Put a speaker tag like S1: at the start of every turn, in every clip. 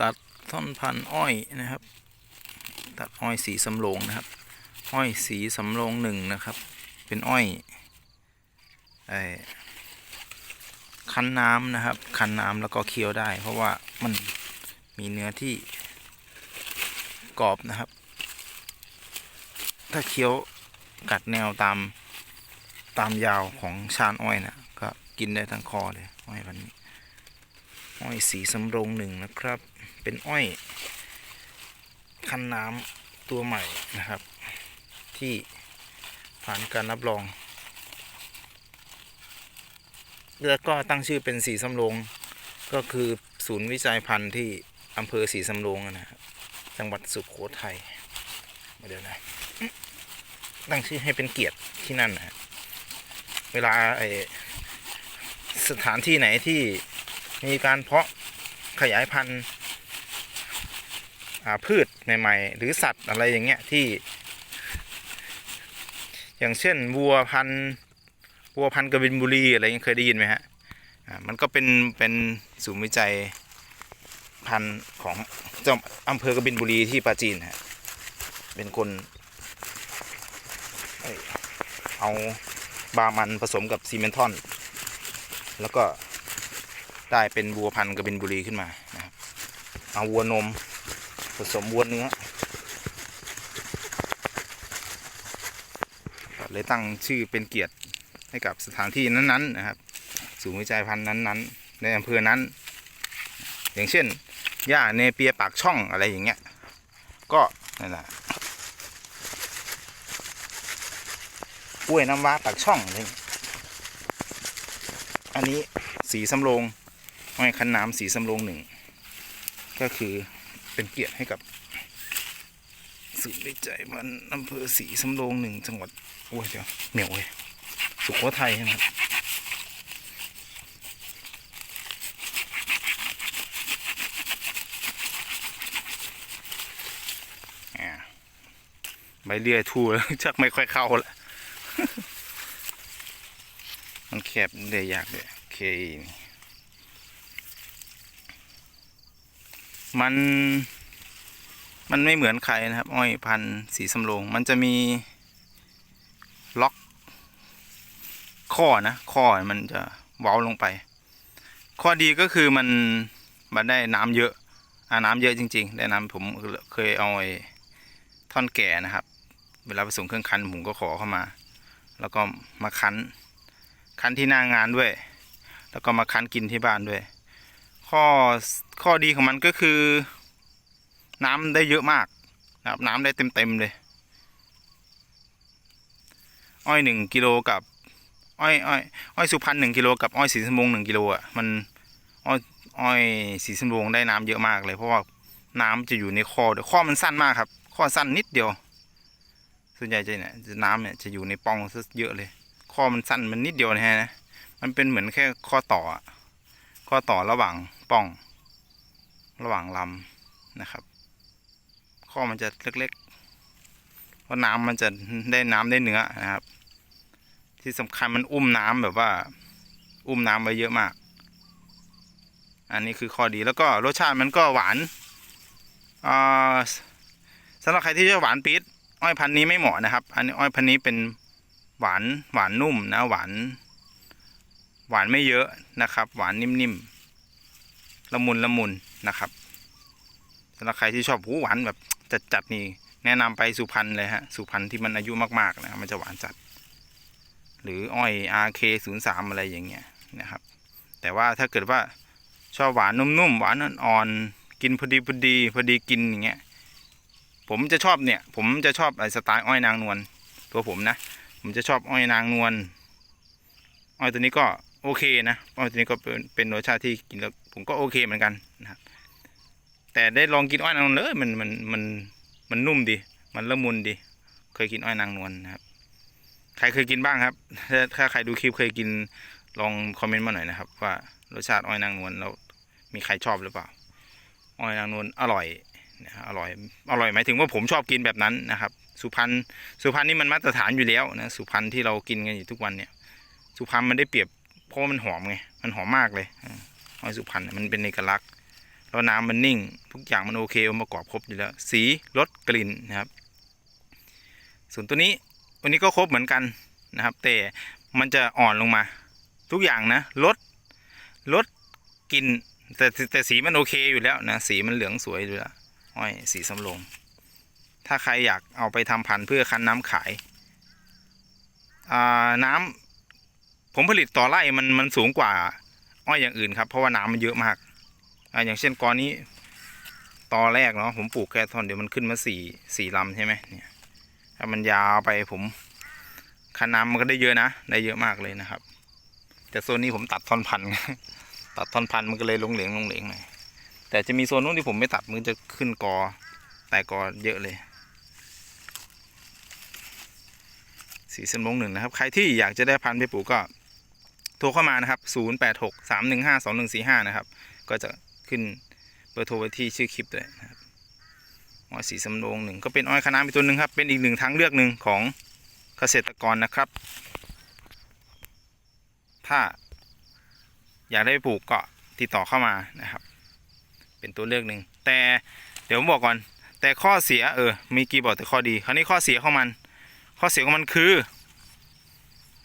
S1: ตัดท่อนพันอ้อยนะครับ ตัดอ้อยสีสำโรงนะครับ อ้อยสีสำโรงหนึ่งนะครับ เป็นอ้อยไอ้คั้นน้ำนะครับ คั้นน้ำแล้วก็เคี้ยวได้ เพราะว่ามันมีเนื้อที่กรอบนะครับ ถ้าเคี้ยวกัดแนวตามตามยาวของชานอ้อยนะก็กินได้ทั้งคอเลยอ้อยพันนี้อ้อยสีสำโรงหนึ่งนะครับ เป็นอ้อย คันน้ำตัวใหม่นะครับ ที่ผ่านการรับรองแล้วก็ตั้งชื่อเป็นสีสำโรงก็คือศูนย์วิจัยพันธุ์ที่อำเภอสีสำโรงนะครับจังหวัดสุโขทัยมาเดี๋ยวนะ ตั้งชื่อให้เป็นเกียรติที่นั่นนะเวลาไอสถานที่ไหนที่มีการเพาะขยายพันธุ์ พืชใหม่ๆ หรือสัตว์อะไรอย่างเงี้ยที่ อย่างเช่นวัวพันวัวพันธุ์กบินบุรีอะไรเงี้ยเคยได้ยินไหมฮะมันก็เป็นเป็นศูนย์วิจัยพันธุ์ของเจ้าอำเภอกบินบุรีที่ปราจีนฮะเป็นคน เอ้ยเอาบามันผสมกับซีเมนทอน แล้วก็ได้เป็นวัวพันธุ์กบินบุรีขึ้นมานะครับเอาวัวนม ผสมวัวเนื้อเลยตั้งชื่อเป็นเกียรติให้กับสถานที่นั้นๆนะครับศูนย์วิจัยพันธุ์นั้นๆ ในอำเภอนั้น อย่างเช่นหญ้าเนเปียปากช่องอะไรอย่างเงี้ย ก็นั่นแหละกล้วยน้ำว้าปากช่องอะไรอย่างเงี้ยอันนี้สีสำโรงไม่คันน้ำสีสำโรงหนึ่งก็คือ เป็นเกียรติให้กับศูนย์วิจัยมันอำเภอศรีสำโรงหนึ่งจังหวัดโอ้ยเดี๋ยวเหนียวเลยสุโขทัยนะครับอ่าใบเลื่อยทูแล้วชักไม่ค่อยเข้าแล้วมันแคบเลยยากเลยโอเค มันมันไม่เหมือนใครนะครับ อ้อยพันธุ์สีสำโรง มันจะมีล็อก ข้อนะ ข้อมันจะเว้าลงไป ข้อดีก็คือมันมันได้น้ำเยอะอาน้ำเยอะจริง ๆ ได้น้ำผมเคยเอาไอ้ท่อนแก่นะครับ เวลาผสมเครื่องคั้นผมก็ขอเข้ามา แล้วก็มาคั้น คั้นที่หน้างานด้วย แล้วก็มาคั้นกินที่บ้านด้วย ข้อข้อดีของมันก็คือ น้ำได้เยอะมากนะครับน้ำได้เต็มเต็มเลย อ้อยหนึ่งกิโลกับอ้อยอ้อยอ้อยสุพรรณหนึ่งกิโลกับอ้อยสีสมงหนึ่งกิโลอะมันอ้อยอ้อยสีสมงได้น้ำเยอะมากเลย เพราะว่าน้ำจะอยู่ในข้อเดี๋ยวข้อมันสั้นมากครับข้อสั้นนิดเดียว ส่วนใหญ่จะเนี่ยน้ำเนี่ยจะอยู่ในปองซะเยอะเลยข้อมันสั้นมันนิดเดียวนะฮะมันเป็นเหมือนแค่ข้อต่อข้อต่อระหว่าง ป้องระหว่างลำนะครับ ข้อมันจะเล็กๆ เพราะน้ำมันจะได้น้ำได้เนื้อนะครับ ที่สำคัญมันอุ้มน้ำแบบว่า อุ้มน้ำไว้เยอะมาก อันนี้คือข้อดีแล้วก็รสชาติมันก็หวานสำหรับใครที่ชอบหวานปี๊ดอ้อยพันนี้ไม่เหมาะนะครับ อันนี้อ้อยพันนี้เป็นหวานหวานนุ่มนะหวาน หวานไม่เยอะนะครับ หวานนิ่มๆ ละมุนละมุนนะครับสำหรับใครที่ชอบหูหวานแบบจัดๆนี่แนะนำไปสุพรรณเลยฮะสุพรรณที่มันอายุมากๆนะมันจะหวานจัด หรืออ้อย RK 0 3 อะไรอย่างเงี้ยนะครับ แต่ว่าถ้าเกิดว่าชอบหวานนุ่มๆหวานอ่อนๆกินพอดีพอดีพอดีกินอย่างเงี้ยผมจะชอบเนี่ย ผมจะชอบไอ้สไตล์อ้อยนางนวลตัวผมนะ ผมจะชอบอ้อยนางนวลอ้อยตัวนี้ก็โอเคนะอ้อยตัวนี้ก็เป็นเป็นรสชาติที่กินแล้ว ผมก็โอเคเหมือนกันนะครับ แต่ได้ลองกินอ้อยนางนวลเลยมันมันมันมันนุ่มดี มันละมุนดี เคยกินอ้อยนางนวลนะครับ ใครเคยกินบ้างครับ ถ้าถ้าใครดูคลิปเคยกินลองคอมเมนต์มาหน่อยนะครับ ว่ารสชาติอ้อยนางนวลแล้วมีใครชอบหรือเปล่า อ้อยนางนวลอร่อยนะอร่อยอร่อยหมายถึงว่าผมชอบกินแบบนั้นนะครับ สุพรรณสุพรรณนี่มันมาตรฐานอยู่แล้วนะสุพรรณที่เรากินกันอยู่ทุกวันเนี่ย สุพรรณมันได้เปรียบเพราะมันหอมไงมันหอมมากเลย อ้อยสุพรรณมันเป็นเอกลักษณ์แล้วน้ำมันนิ่ง ทุกอย่างมันโอเคองค์ประกอบครบอยู่แล้ว สีรสกลิ่นนะครับ ส่วนตัวนี้วันนี้ก็ครบเหมือนกันนะครับ แต่มันจะอ่อนลงมา ทุกอย่างนะรสรสกลิ่นแต่แต่สีมันโอเคอยู่แล้วนะสีมันเหลืองสวยอยู่แล้วอ้อยสีสำโรงถ้าใครอยากเอาไปทำพันธุ์เพื่อคั้นน้ำขายน้ำผมผลิตต่อไร่มันมันสูงกว่า อ้อยอย่างอื่นครับเพราะว่าน้ำมันเยอะมากอ่าอย่างเช่นกอนี้ตอแรกเนาะผมปลูกแค่ท่อนเดี๋ยวมันขึ้นมาสี่สี่ลำใช่ไหมเนี่ยถ้ามันยาวไปผมคั้นน้ำมันก็ได้เยอะนะได้เยอะมากเลยนะครับ แต่โซนนี้ผมตัดท่อนพันตัดท่อนพันมันก็เลยลงเหลงลงเหลงหน่อยแต่จะมีโซนนู้นที่ผมไม่ตัดมันจะขึ้นกอแต่กอเยอะเลย สีเส้นมงหนึ่งนะครับ ใครที่อยากจะได้พันธุ์ไปปลูกก็ โทรเข้ามานะครับ 0 8 6 3 1 5 2 1 4 5 นะครับ ก็จะขึ้นเบอร์โทรไว้ที่ชื่อคลิปเลยนะครับอ้อยสีสำโรงหนึ่งก็เป็นอ้อยคณะน้าอีตัวหนึ่งครับ เป็นอีกหนึ่งทางเลือกหนึ่งของเกษตรกรนะครับ ถ้าอยากได้ไปปลูกก็ติดต่อเข้ามานะครับ เป็นตัวเลือกหนึ่งแต่เดี๋ยวผมบอกก่อน แต่ข้อเสียเออมีกี่บอกแต่ข้อดี คราวนี้ข้อเสียของมัน ข้อเสียของมันคือ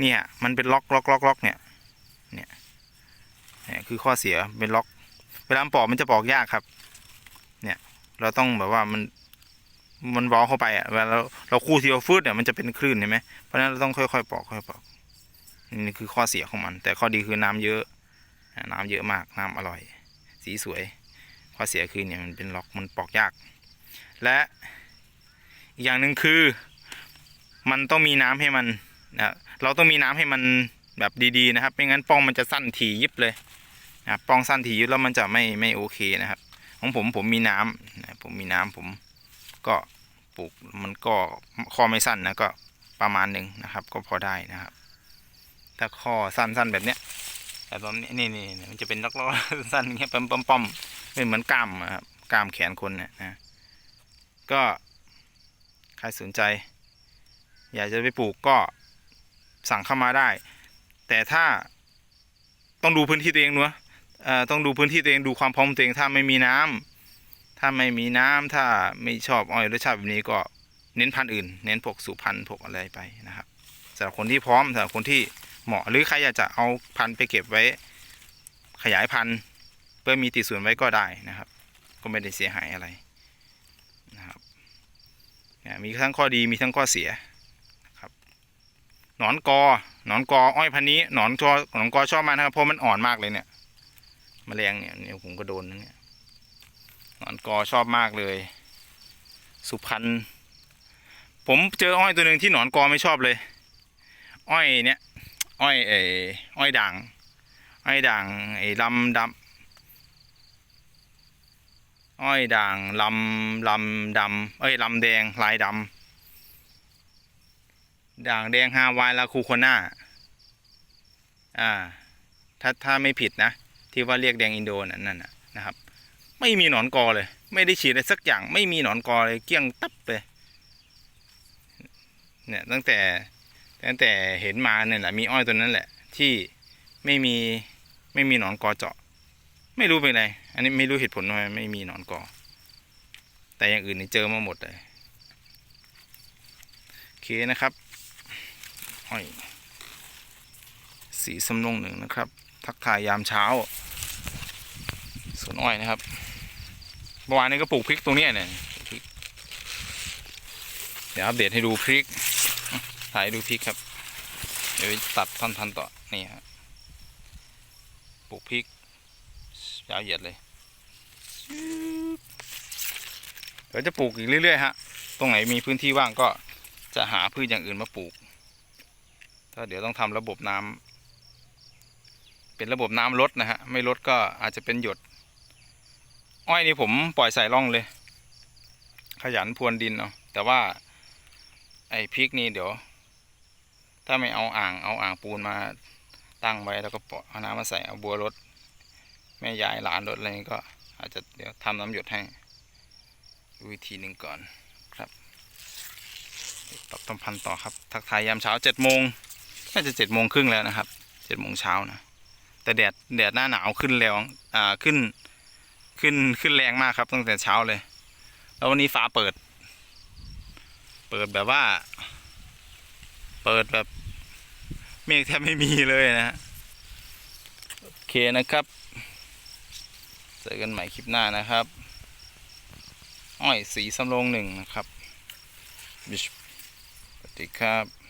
S1: เนี่ยมันเป็นล็อกล็อกล็อกล็อกเนี่ย เนี่ยเนี่ยคือข้อเสียเป็นล็อก เวลาปอกมันจะปอกยากครับ เนี่ยเราต้องแบบว่ามันมันวอลเข้าไปอะเวลาเราเราคู่ทีเราฟืดเนี่ยมันจะเป็นคลื่นเห็นไหมเพราะฉะนั้นเราต้องค่อยๆปอกค่อยๆปอกนี่คือข้อเสียของมัน แต่ข้อดีคือน้ำเยอะ น้ำเยอะมากน้ำอร่อย สีสวย ข้อเสียคือเนี่ยมันเป็นล็อกมันปอกยาก และอีกอย่างหนึ่งคือ มันต้องมีน้ำให้มันนะเราต้องมีน้ำให้มัน แบบดีๆนะครับ ไม่งั้นป้องมันจะสั้นถี่ยิบเลยนะป้องสั้นถี่ยิบแล้วมันจะไม่ไม่โอเคนะครับ ของผมผมมีน้ำนะผมมีน้ำผมก็ปลูกมันก็ข้อไม่สั้นนะก็ประมาณหนึ่งนะครับ ก็พอได้นะครับ ถ้าข้อสั้นๆแบบเนี้ยแต่ตอนนี้นี่นี่มันจะเป็นล็อกๆสั้นๆอย่างเงี้ยปั๊มๆป้อมๆเป็นเหมือนกล้ามอะครับกล้ามแขนคนเนี่ยนะก็ใครสนใจ อยากจะไปปลูกก็สั่งเข้ามาได้ แต่ถ้าต้องดูพื้นที่ตัวเองเนอะเอ่อต้องดูพื้นที่ตัวเองดูความพร้อมตัวเองถ้าไม่มีน้ำถ้าไม่มีน้ำถ้าไม่ชอบอ้อยรสชาติแบบนี้ก็เน้นพันธุ์อื่น เน้นพวกสุพรรณพวกอะไรไปนะครับสำหรับคนที่พร้อมสำหรับคนที่เหมาะหรือใครอยากจะเอาพันธุ์ไปเก็บไว้ ขยายพันธุ์เพื่อมีติดส่วนไว้ก็ได้นะครับ ก็ไม่ได้เสียหายอะไรนะครับมีทั้งข้อดีมีทั้งข้อเสีย นอนกอหนอนกออ้อยพันธุ์นี้หนอนกอหนอนกอชอบมากนะครับเพราะมันอ่อนมากเลยเนี่ยแมลงเนี่ยเนี่ยผมก็โดนนะเนี่ยหนอนกอชอบมากเลย สุพรรณผมเจออ้อยตัวหนึ่งที่หนอนกอไม่ชอบเลย อ้อยเนี่ยอ้อยเอออ้อยด่างอ้อยด่างไอ้ลำดำอ้อยด่างลำลำดำเอ้ยลำแดงลายดำ ด่างแดงฮาวายลาคูโคน่าอ่า ถ้าถ้าไม่ผิดนะ ที่ว่าเรียกแดงอินโดนั่นน่ะนะครับ ไม่มีหนอนกอเลย ไม่ได้ฉีดอะไรสักอย่าง ไม่มีหนอนกอเลยเกลี้ยงตับเลย เนี่ยตั้งแต่ตั้งแต่เห็นมาเนี่ยแหละมีอ้อยตัวนั้นแหละ ที่ไม่มีไม่มีหนอนกอเจาะ ไม่รู้เป็นไร อันนี้ไม่รู้เหตุผลทำไมไม่มีหนอนกอ แต่อย่างอื่นนี่เจอมาหมดเลยโอเคนะครับ อ้อยสีสำลงหนึ่งนะครับ ทักทายยามเช้าสวนอ้อยนะครับเมื่อวานนี้ก็ปลูกพริกตรงนี้เนี่ยพริกเดี๋ยวอัปเดตให้ดูพริก ถ่ายดูพริกครับ เดี๋ยวตัดท่อนๆต่อ นี่ครับปลูกพริกยาวเหยียดเลยเดี๋ยวจะปลูกอีกเรื่อยๆฮะ ตรงไหนมีพื้นที่ว่างก็จะหาพืชอย่างอื่นมาปลูก ก็เดี๋ยวต้องทำระบบน้ำเป็นระบบน้ำลดนะฮะ ไม่ลดก็อาจจะเป็นหยด อ้อยนี่ผมปล่อยใส่ร่องเลย ขยันพรวนดินเนาะแต่ว่า ไอ้พริกนี่เดี๋ยว ถ้าไม่เอาอ่างเอาอ่างปูนมาตั้งไว้แล้วก็ปล่อยเอาน้ำมาใส่เอาบัวรดแม่ยายหลานรดอะไรนี่ก็ อาจจะเดี๋ยวทำน้ำหยดให้วิธีหนึ่งก่อนครับตอบต้มพันต่อครับ ทักทายยามเช้าเจ็ดโมง น่าจะเจ็ดโมงครึ่งแล้วนะครับเจ็ดโมงเช้านะแต่แดดแดดหน้าหนาวขึ้นแล้วอ่าขึ้นขึ้นขึ้นแรงมากครับตั้งแต่เช้าเลย แล้ววันนี้ฟ้าเปิด เปิดแบบว่า เปิดแบบเมฆแทบไม่มีเลยนะ โอเคนะครับเจอกันใหม่คลิปหน้านะครับ อ้อยสีสำโรงหนึ่งนะครับบิชสวัสดีครับ